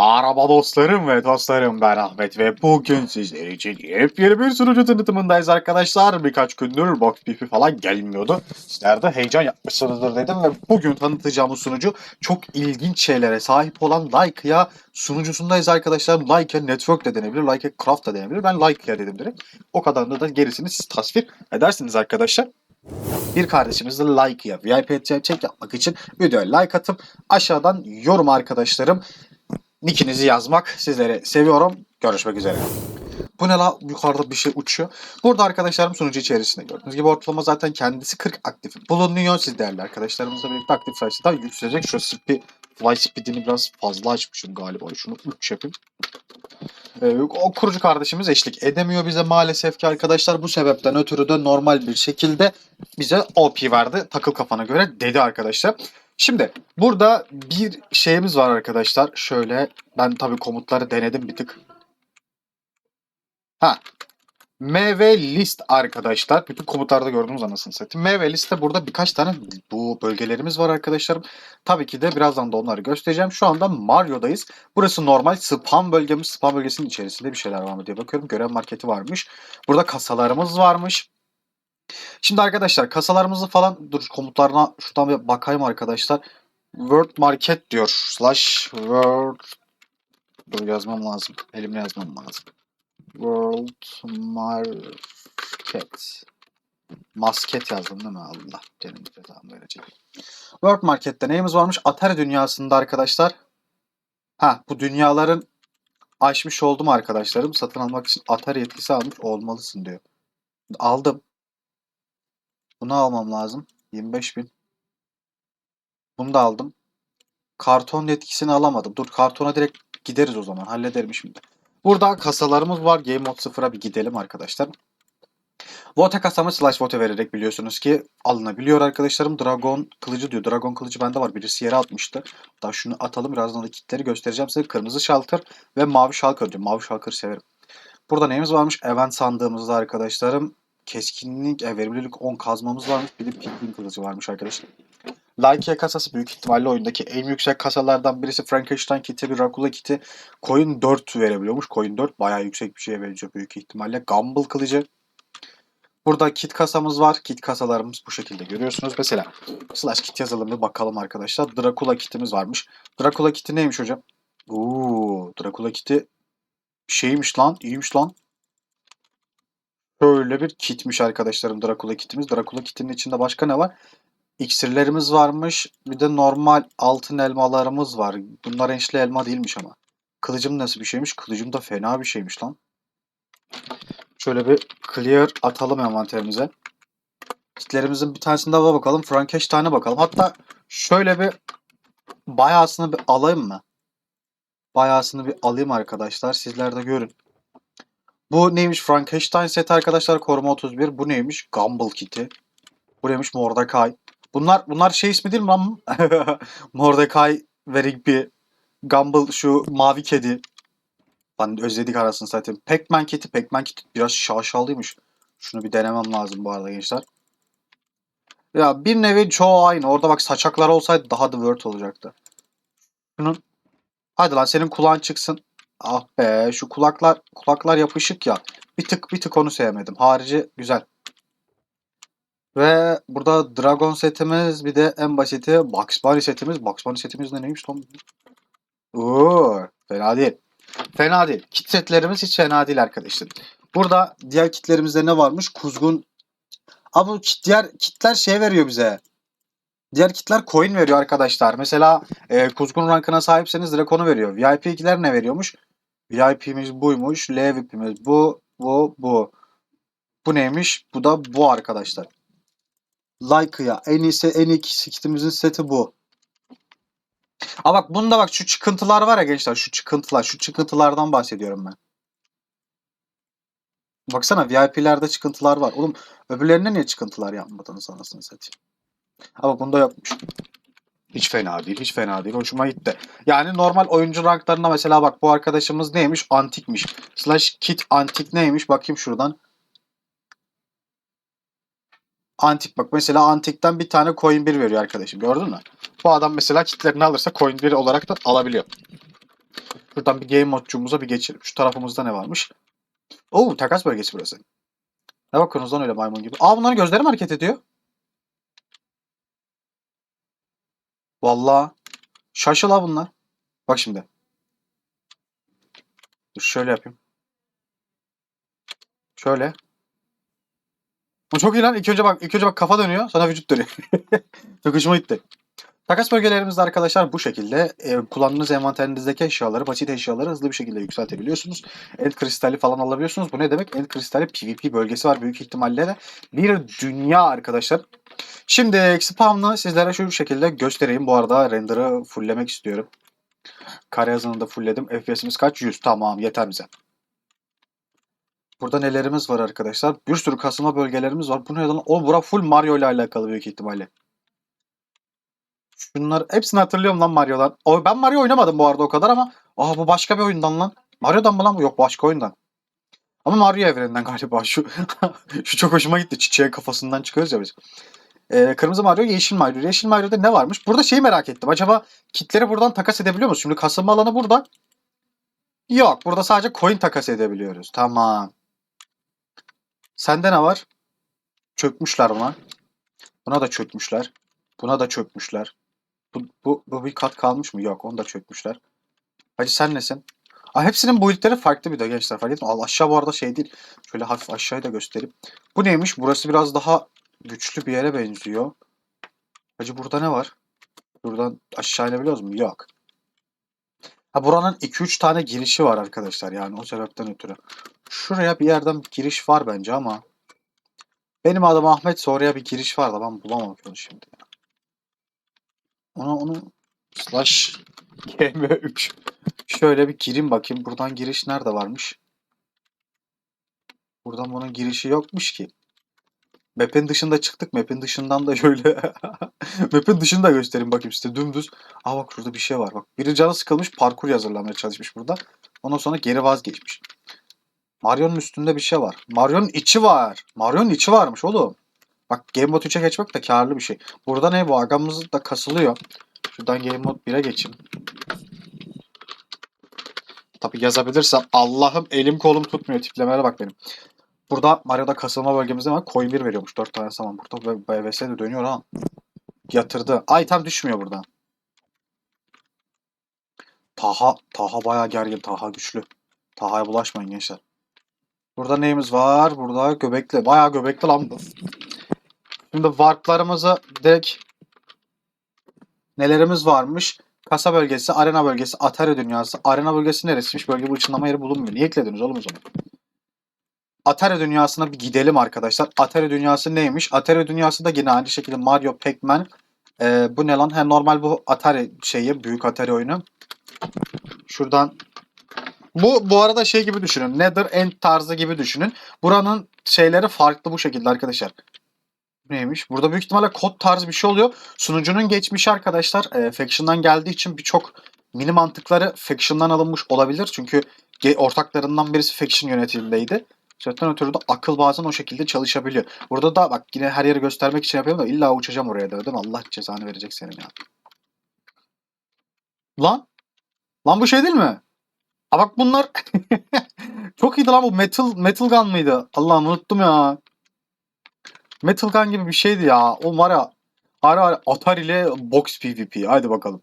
Merhaba dostlarım ve dostlarım ben Ahmet ve bugün sizler için yepyeni bir sunucu tanıtımındayız arkadaşlar. Birkaç gündür Box PP falan gelmiyordu. Sizler de heyecan yapmışsınızdır dedim ve bugün tanıtacağım bu sunucu çok ilginç şeylere sahip olan Like'ya sunucusundayız arkadaşlar. Like'ya Network de denebilir, Like'ya Craft da denebilir. Ben Like'ya dedim direkt. O kadarını da gerisini siz tasvir edersiniz arkadaşlar. Bir kardeşimizle Like'ya VIP çek yapmak için videoya like atıp aşağıdan yorum arkadaşlarım nickinizi yazmak sizleri seviyorum. Görüşmek üzere. Bu ne la? Yukarıda bir şey uçuyor. Burada arkadaşlarım sunucu içerisinde gördüğünüz gibi ortalama zaten kendisi 40 aktif bulunuyor. Siz değerli arkadaşlarımızla birlikte aktif sayısı da yükselecek. Şu speed, fly speedini biraz fazla açmışım galiba. Şunu 3 yapayım. Ee, o kurucu kardeşimiz eşlik edemiyor bize maalesef ki arkadaşlar. Bu sebepten ötürü de normal bir şekilde bize OP verdi. Takıl kafana göre dedi arkadaşlar. Şimdi burada bir şeyimiz var arkadaşlar. Şöyle ben tabii komutları denedim bir tık. Ha. MV list arkadaşlar. Bütün komutlarda gördüğünüz anasını satayım. MV liste burada birkaç tane bu bölgelerimiz var arkadaşlarım. Tabii ki de birazdan da onları göstereceğim. Şu anda Mario'dayız. Burası normal spam bölgemiz. Spam bölgesinin içerisinde bir şeyler var mı diye bakıyorum. Görev marketi varmış. Burada kasalarımız varmış. Şimdi arkadaşlar kasalarımızı falan dur komutlarına şuradan bir bakayım arkadaşlar. Word Market diyor. Slash Word Dur yazmam lazım. Elimle yazmam lazım. World Market. Masket yazdım değil mi? Allah canım cezamı verecek. World Market'te neyimiz varmış? Atari dünyasında arkadaşlar. Ha bu dünyaların açmış oldum arkadaşlarım. Satın almak için Atari yetkisi almış olmalısın diyor. Aldım. Bunu almam lazım. 25 bin. Bunu da aldım. Karton yetkisini alamadım. Dur kartona direkt gideriz o zaman. Hallederim şimdi. Burada kasalarımız var. Game Mode 0'a bir gidelim arkadaşlar. Vote kasamı slash vote vererek biliyorsunuz ki alınabiliyor arkadaşlarım. Dragon kılıcı diyor. Dragon kılıcı bende var. Birisi yere atmıştı. Daha şunu atalım. Birazdan da kitleri göstereceğim size. Kırmızı şalkır ve mavi şalkır diyor. Mavi şalkır severim. Burada neyimiz varmış? Event sandığımızda arkadaşlarım. Keskinlik, e, verimlilik 10 kazmamız varmış. Bir de pingvin kılıcı varmış arkadaşlar. Lakia kasası büyük ihtimalle oyundaki en yüksek kasalardan birisi Frankenstein kiti, bir Dracula kiti. Coin 4 verebiliyormuş. Coin 4 bayağı yüksek bir şeye benziyor büyük ihtimalle. Gumball kılıcı. Burada kit kasamız var. Kit kasalarımız bu şekilde görüyorsunuz. Mesela slash kit yazalım bir bakalım arkadaşlar. Dracula kitimiz varmış. Dracula kiti neymiş hocam? Uuu Dracula kiti şeymiş lan. iyiymiş lan. Böyle bir kitmiş arkadaşlarım Dracula kitimiz. Dracula kitinin içinde başka ne var? İksirlerimiz varmış. Bir de normal altın elmalarımız var. Bunlar enşli elma değilmiş ama. Kılıcım nasıl bir şeymiş? Kılıcım da fena bir şeymiş lan. Şöyle bir clear atalım envanterimize. Kitlerimizin bir tanesinde daha bakalım. Frankenstein'e bakalım. Hatta şöyle bir bayağısını bir alayım mı? Bayağısını bir alayım arkadaşlar. Sizler de görün. Bu neymiş? Frankenstein seti arkadaşlar. Koruma 31. Bu neymiş? Gumball kiti. Bu neymiş? Mordecai. Bunlar bunlar şey ismi değil mi lan? Mordecai ve Rigby. Gumball şu mavi kedi. Lan özledik arasını zaten. Pac-Man kiti. Pac-Man kiti biraz şaşalıymış. Şunu bir denemem lazım bu arada gençler. Ya bir nevi çoğu aynı. Orada bak saçaklar olsaydı daha da word olacaktı. Şunun Hadi lan senin kulağın çıksın. Ah be şu kulaklar kulaklar yapışık ya. Bir tık bir tık onu sevmedim. Harici güzel. Ve burada Dragon setimiz bir de en basiti Bugs Bunny setimiz. Bugs Bunny setimiz de neymiş lan? Oo, fena değil. Fena değil. Kit setlerimiz hiç fena değil arkadaşlar. Burada diğer kitlerimizde ne varmış? Kuzgun. Ama bu kit, diğer kitler şey veriyor bize. Diğer kitler coin veriyor arkadaşlar. Mesela e, Kuzgun rankına sahipseniz direkt onu veriyor. VIP2'ler ne veriyormuş? VIP'miz buymuş. L VIP'imiz bu, bu, bu. Bu neymiş? Bu da bu arkadaşlar. Like'ya en iyisi en iyi kitimizin seti bu. Aa bak bunda bak şu çıkıntılar var ya gençler şu çıkıntılar şu çıkıntılardan bahsediyorum ben. Baksana VIP'lerde çıkıntılar var. Oğlum öbürlerine niye çıkıntılar yapmadınız anasını satayım. Ama bunda yokmuş. Hiç fena değil, hiç fena değil. Hoşuma gitti. Yani normal oyuncu ranklarında mesela bak bu arkadaşımız neymiş? Antikmiş. Slash kit antik neymiş? Bakayım şuradan. Antik bak mesela antikten bir tane coin 1 veriyor arkadaşım. Gördün mü? Bu adam mesela kitlerini alırsa coin 1 olarak da alabiliyor. Şuradan bir game modcumuza bir geçelim. Şu tarafımızda ne varmış? Oo takas bölgesi burası. Ne bakıyorsunuz lan öyle maymun gibi? Aa bunların gözleri hareket ediyor? Vallahi şaşıla bunlar. Bak şimdi. Dur şöyle yapayım. Şöyle. Bu çok iyi lan. İlk önce bak, ilk önce bak kafa dönüyor, sonra vücut dönüyor. çok hoşuma gitti. Takas bölgelerimizde arkadaşlar bu şekilde e, kullandığınız envanterinizdeki eşyaları, basit eşyaları hızlı bir şekilde yükseltebiliyorsunuz. End kristali falan alabiliyorsunuz. Bu ne demek? End kristali PvP bölgesi var büyük ihtimalle de. Bir dünya arkadaşlar. Şimdi spam'ını sizlere şu şekilde göstereyim. Bu arada render'ı fulllemek istiyorum. Kare hızını da fullledim. FPS'imiz kaç? 100. Tamam yeter bize. Burada nelerimiz var arkadaşlar? Bir sürü kasılma bölgelerimiz var. Bu ne lan? O bura full Mario ile alakalı büyük ihtimalle. Şunlar hepsini hatırlıyorum lan Mario'dan. O, ben Mario oynamadım bu arada o kadar ama aa bu başka bir oyundan lan. Mario'dan mı lan bu? Yok başka oyundan. Ama Mario evreninden galiba. Şu şu çok hoşuma gitti. Çiçeğin kafasından çıkarız ya biz. Ee, kırmızı Mario, yeşil Mario. Yeşil Mario'da ne varmış? Burada şeyi merak ettim. Acaba kitleri buradan takas edebiliyor musun? Şimdi kasılma alanı burada. Yok. Burada sadece coin takas edebiliyoruz. Tamam. Sende ne var? Çökmüşler buna. Buna da çökmüşler. Buna da çökmüşler. Bu, bu, bu bir kat kalmış mı? Yok. Onu da çökmüşler. Hacı sen nesin? Aa, hepsinin build'leri farklı bir de gençler. Fark ettin mi? Al aşağı bu arada şey değil. Şöyle hafif aşağıya da göstereyim. Bu neymiş? Burası biraz daha güçlü bir yere benziyor. Hacı burada ne var? Buradan aşağı inebiliyoruz mu? Yok. Ha buranın 2-3 tane girişi var arkadaşlar. Yani o sebepten ötürü. Şuraya bir yerden bir giriş var bence ama benim adım Ahmet oraya bir giriş var da ben bulamam onu şimdi. ya. Onu onu slash gm3 şöyle bir gireyim bakayım. Buradan giriş nerede varmış? Buradan bunun girişi yokmuş ki. Map'in dışında çıktık. Map'in dışından da şöyle Map'in dışını da göstereyim bakayım size dümdüz. Aa bak şurada bir şey var bak. Biri canı sıkılmış parkur hazırlamaya çalışmış burada. Ondan sonra geri vazgeçmiş. Mario'nun üstünde bir şey var. Mario'nun içi var. Mario'nun içi varmış oğlum. Bak Game Mode 3'e geçmek de karlı bir şey. Burada ne bu? Agamız da kasılıyor. Şuradan Game Mode 1'e geçeyim. Tabi yazabilirsem Allah'ım elim kolum tutmuyor. Tiplemelere bak benim. Burada Mario'da kasılma bölgemizde var. Coin 1 veriyormuş. 4 tane saman. Burada BVS de dönüyor ha. Yatırdı. Ay tam düşmüyor buradan. Taha, Taha bayağı gergin. Taha güçlü. Taha'ya bulaşmayın gençler. Burada neyimiz var? Burada göbekli. Bayağı göbekli lan bu. Şimdi warplarımızı direkt nelerimiz varmış? Kasa bölgesi, arena bölgesi, Atari dünyası. Arena bölgesi neresiymiş? Bölge bu ışınlama yeri bulunmuyor. Niye eklediniz oğlum o zaman? Atari dünyasına bir gidelim arkadaşlar. Atari dünyası neymiş? Atari dünyası da yine aynı şekilde Mario, Pac-Man. Ee, bu ne lan? He, normal bu Atari şeyi, büyük Atari oyunu. Şuradan bu bu arada şey gibi düşünün. Nether End tarzı gibi düşünün. Buranın şeyleri farklı bu şekilde arkadaşlar. Neymiş? Burada büyük ihtimalle kod tarzı bir şey oluyor. Sunucunun geçmişi arkadaşlar e, Faction'dan geldiği için birçok mini mantıkları Faction'dan alınmış olabilir. Çünkü ortaklarından birisi Faction yönetimindeydi. Zaten ötürü de akıl bazen o şekilde çalışabiliyor. Burada da bak yine her yeri göstermek için yapıyorum da illa uçacağım oraya da değil mi? Allah cezanı verecek senin ya. Lan? Lan bu şey değil mi? Ha bak bunlar çok iyiydi lan bu Metal Metal Gun mıydı? Allah'ım unuttum ya. Metal Gun gibi bir şeydi ya. O var ya ara ara Atari ile Box PvP. Haydi bakalım.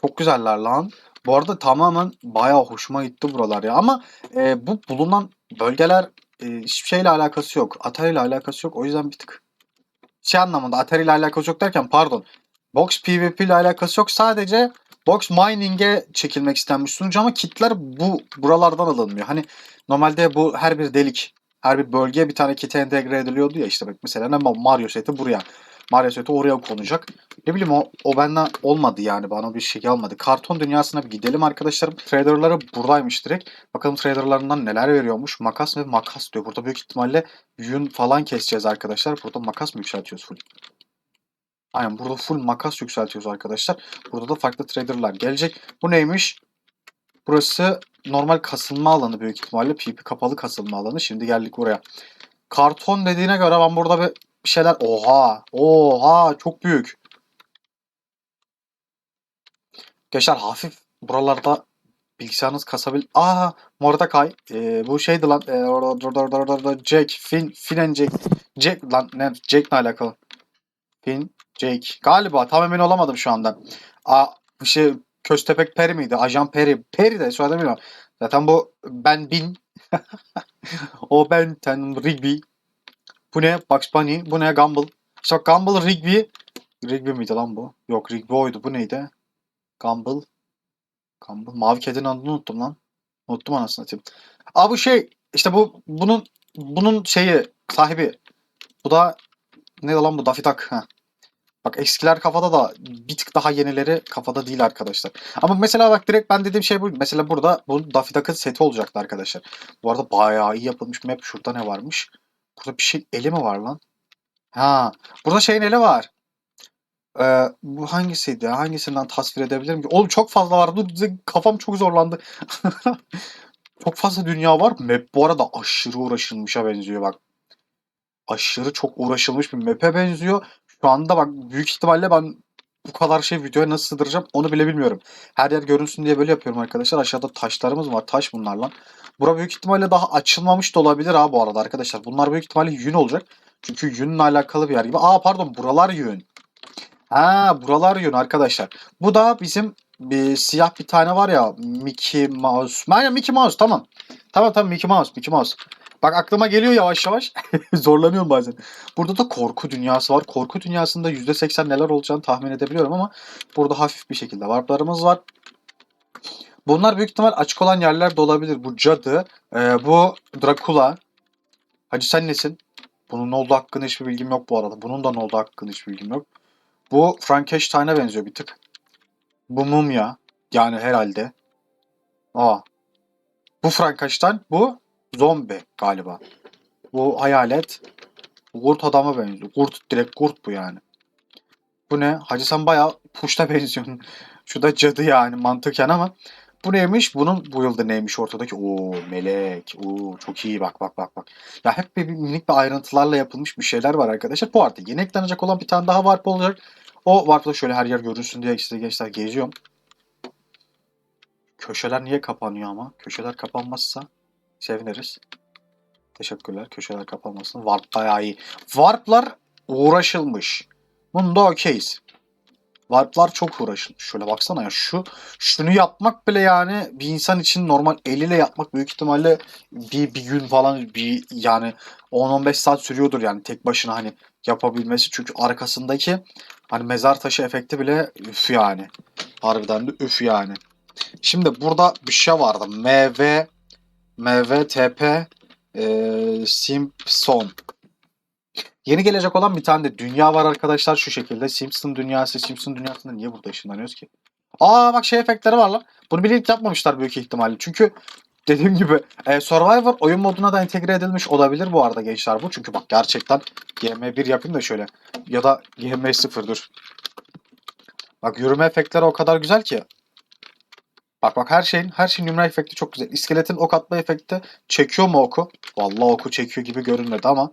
Çok güzeller lan. Bu arada tamamen bayağı hoşuma gitti buralar ya. Ama e, bu bulunan bölgeler e, hiçbir şeyle alakası yok. Atari ile alakası yok. O yüzden bir tık şey anlamında Atari ile alakası yok derken pardon. Box PvP ile alakası yok. Sadece Box Mining'e çekilmek istenmiş sunucu ama kitler bu buralardan alınmıyor. Hani normalde bu her bir delik, her bir bölgeye bir tane kit entegre ediliyordu ya işte bak mesela ne Mario seti buraya. Seti oraya konacak. Ne bileyim o, o benden olmadı yani bana bir şey almadı. Karton dünyasına bir gidelim arkadaşlarım. Traderları buradaymış direkt. Bakalım traderlarından neler veriyormuş. Makas ve makas diyor. Burada büyük ihtimalle yün falan keseceğiz arkadaşlar. Burada makas mı yükseltiyoruz full? Aynen burada full makas yükseltiyoruz arkadaşlar. Burada da farklı traderlar gelecek. Bu neymiş? Burası normal kasılma alanı büyük ihtimalle. PP kapalı kasılma alanı. Şimdi geldik buraya. Karton dediğine göre ben burada bir bir şeyler... Oha! Oha! Çok büyük. Gençler hafif buralarda bilgisayarınız kasabil... Aa Mordecai. Ee, bu şeydi lan. Ee, orada, orada, orada, orada, orada, Jack. Finn. Finn and Jack. Jack lan ne? Jack ne alakalı? Finn. Jake. Galiba tam emin olamadım şu anda. Aa bir şey Köstebek Peri miydi? Ajan Peri. Peri de soyadı bilmiyorum. Zaten bu Ben Bin. o Ben Ten Rigby. Bu ne? Bugs Bunny. Bu ne? Gumball. İşte Gumball Rigby. Rigby miydi lan bu? Yok Rigby oydu. Bu neydi? Gumball. Gumball. Mavi kedinin adını unuttum lan. Unuttum anasını satayım. Aa bu şey işte bu bunun bunun şeyi sahibi. Bu da ne lan bu Daffy Duck. Heh. Bak eskiler kafada da bir tık daha yenileri kafada değil arkadaşlar. Ama mesela bak direkt ben dediğim şey bu. Mesela burada bu Daffy Duck'ın seti olacaktı arkadaşlar. Bu arada bayağı iyi yapılmış map. Şurada ne varmış? Burada bir şey eli mi var lan? Ha, burada şeyin eli var. Ee, bu hangisiydi? Hangisinden tasvir edebilirim ki? Oğlum çok fazla var. Dur kafam çok zorlandı. çok fazla dünya var. Map bu arada aşırı uğraşılmışa benziyor bak. Aşırı çok uğraşılmış bir map'e benziyor. Şu anda bak büyük ihtimalle ben bu kadar şey videoya nasıl sığdıracağım onu bile bilmiyorum. Her yer görünsün diye böyle yapıyorum arkadaşlar. Aşağıda taşlarımız var. Taş bunlar lan. Bura büyük ihtimalle daha açılmamış da olabilir ha bu arada arkadaşlar. Bunlar büyük ihtimalle yün olacak. Çünkü yünle alakalı bir yer gibi. Aa pardon buralar yün. Ha buralar yün arkadaşlar. Bu da bizim bir siyah bir tane var ya Mickey Mouse. Aynen Mickey Mouse tamam. Tamam tamam Mickey Mouse Mickey Mouse. Bak aklıma geliyor yavaş yavaş. Zorlanıyorum bazen. Burada da korku dünyası var. Korku dünyasında %80 neler olacağını tahmin edebiliyorum ama burada hafif bir şekilde warplarımız var. Bunlar büyük ihtimal açık olan yerler de olabilir. Bu cadı, e, bu Dracula. Hacı sen nesin? Bunun ne olduğu hakkında hiçbir bilgim yok bu arada. Bunun da ne olduğu hakkında hiçbir bilgim yok. Bu Frankenstein'a benziyor bir tık. Bu mumya. Yani herhalde. Aa. Bu Frankenstein. Bu zombi galiba. Bu hayalet. Bu kurt adama benziyor. Kurt direkt kurt bu yani. Bu ne? Hacı sen bayağı puşta benziyorsun. Şu da cadı yani mantıken ama. Bu neymiş? Bunun bu yılda neymiş ortadaki? Oo melek. Oo çok iyi bak bak bak bak. Ya hep bir, minik bir ayrıntılarla yapılmış bir şeyler var arkadaşlar. Bu arada yeni eklenecek olan bir tane daha warp olacak. O warp'ta şöyle her yer görünsün diye işte gençler geziyorum. Köşeler niye kapanıyor ama? Köşeler kapanmazsa seviniriz. Teşekkürler. Köşeler kapanmasın. Warp bayağı iyi. Warp'lar uğraşılmış. Bunda okeyiz. Warp'lar çok uğraşılmış. Şöyle baksana ya şu şunu yapmak bile yani bir insan için normal eliyle yapmak büyük ihtimalle bir, bir gün falan bir yani 10-15 saat sürüyordur yani tek başına hani yapabilmesi. Çünkü arkasındaki hani mezar taşı efekti bile üf yani. Harbiden de üf yani. Şimdi burada bir şey vardı. MV MVTP e, Simpson. Yeni gelecek olan bir tane de dünya var arkadaşlar şu şekilde. Simpson dünyası. Simpson dünyasında niye burada ışınlanıyoruz ki? Aa bak şey efektleri var lan. Bunu bilerek yapmamışlar büyük ihtimalle. Çünkü dediğim gibi e, Survivor oyun moduna da entegre edilmiş olabilir bu arada gençler bu. Çünkü bak gerçekten GM1 yapayım da şöyle. Ya da GM0 dur. Bak yürüme efektleri o kadar güzel ki. Bak bak her şeyin her şeyin yumruk efekti çok güzel. İskeletin ok atma efekti çekiyor mu oku? Vallahi oku çekiyor gibi görünmedi ama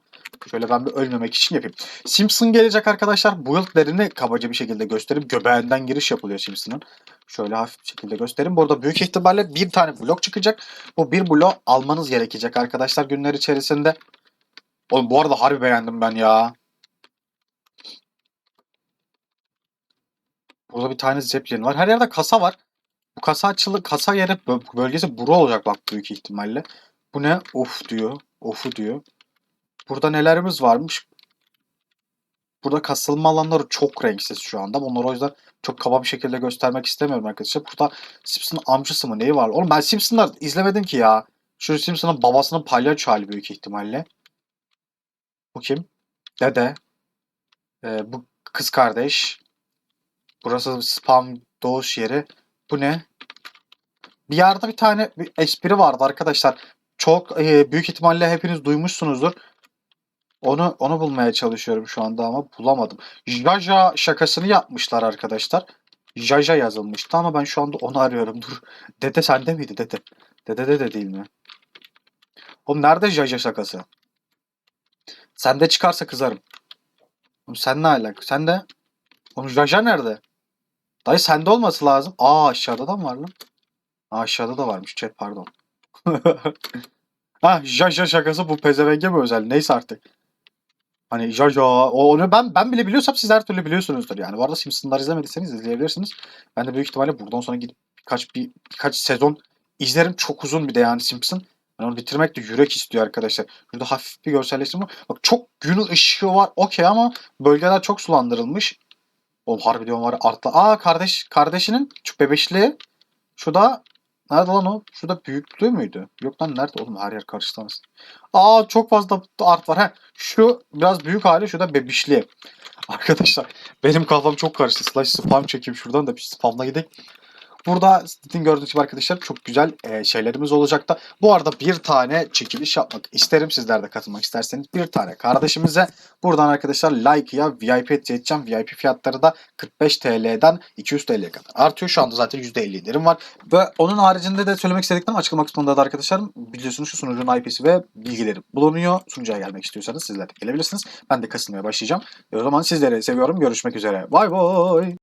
şöyle ben bir ölmemek için yapayım. Simpson gelecek arkadaşlar. Build'lerini kabaca bir şekilde göstereyim. Göbeğinden giriş yapılıyor Simpson'ın. Şöyle hafif bir şekilde göstereyim. Burada büyük ihtimalle bir tane blok çıkacak. Bu bir blok almanız gerekecek arkadaşlar günler içerisinde. Oğlum bu arada harbi beğendim ben ya. Burada bir tane zeppelin var. Her yerde kasa var. Bu kasa açılı kasa yeri bö- bölgesi buru olacak bak büyük ihtimalle. Bu ne? Of diyor. Of'u diyor. Burada nelerimiz varmış? Burada kasılma alanları çok renksiz şu anda. Onları o yüzden çok kaba bir şekilde göstermek istemiyorum arkadaşlar. Burada Simpson'ın amcası mı neyi var? Oğlum ben Simpson'lar izlemedim ki ya. Şu Simpson'ın babasının palyaço hali büyük ihtimalle. Bu kim? Dede. Ee, bu kız kardeş. Burası spam doğuş yeri. Bu ne? Bir yerde bir tane bir espri vardı arkadaşlar. Çok e, büyük ihtimalle hepiniz duymuşsunuzdur. Onu onu bulmaya çalışıyorum şu anda ama bulamadım. Jaja şakasını yapmışlar arkadaşlar. Jaja yazılmıştı ama ben şu anda onu arıyorum. Dur. Dede sende miydi dede? Dede dede değil mi? Oğlum nerede Jaja şakası? Sende çıkarsa kızarım. Oğlum sen ne alaka? Sen de? Oğlum Jaja nerede? Dayı sende olması lazım. Aa aşağıda da mı var lan? Aşağıda da varmış chat pardon. ha Jaja şakası bu pezevenge mi özel? Neyse artık. Hani Jaja o- onu ben ben bile biliyorsam siz her türlü biliyorsunuzdur yani. Bu arada Simpsons'lar izlemediyseniz izleyebilirsiniz. Ben de büyük ihtimalle buradan sonra gidip birkaç bir birkaç sezon izlerim. Çok uzun bir de yani Simpson. Ben onu bitirmek de yürek istiyor arkadaşlar. Şurada hafif bir görselleştirme. Bak çok gün ışığı var okey ama bölgeler çok sulandırılmış. Oğlum harbi diyorum var artla. Aa kardeş kardeşinin şu bebeşliği. Şu da nerede lan o? Şurada büyüklüğü müydü? Yok lan nerede oğlum her yer karıştı anasını. Aa çok fazla art var. He, şu biraz büyük hali şu da bebişliği. Arkadaşlar benim kafam çok karıştı. Slash spam çekeyim şuradan da bir spamla gidelim. Burada sizin gördüğünüz gibi arkadaşlar çok güzel e, şeylerimiz olacak da. Bu arada bir tane çekiliş yapmak isterim. Sizler de katılmak isterseniz bir tane kardeşimize buradan arkadaşlar like'ya VIP edeceğim. VIP fiyatları da 45 TL'den 200 TL'ye kadar artıyor. Şu anda zaten %50 indirim var. Ve onun haricinde de söylemek istediklerim açıklama kısmında da arkadaşlar biliyorsunuz şu sunucunun IP'si ve bilgileri bulunuyor. Sunucuya gelmek istiyorsanız sizler de gelebilirsiniz. Ben de kasılmaya başlayacağım. O zaman sizleri seviyorum. Görüşmek üzere. Bay bay.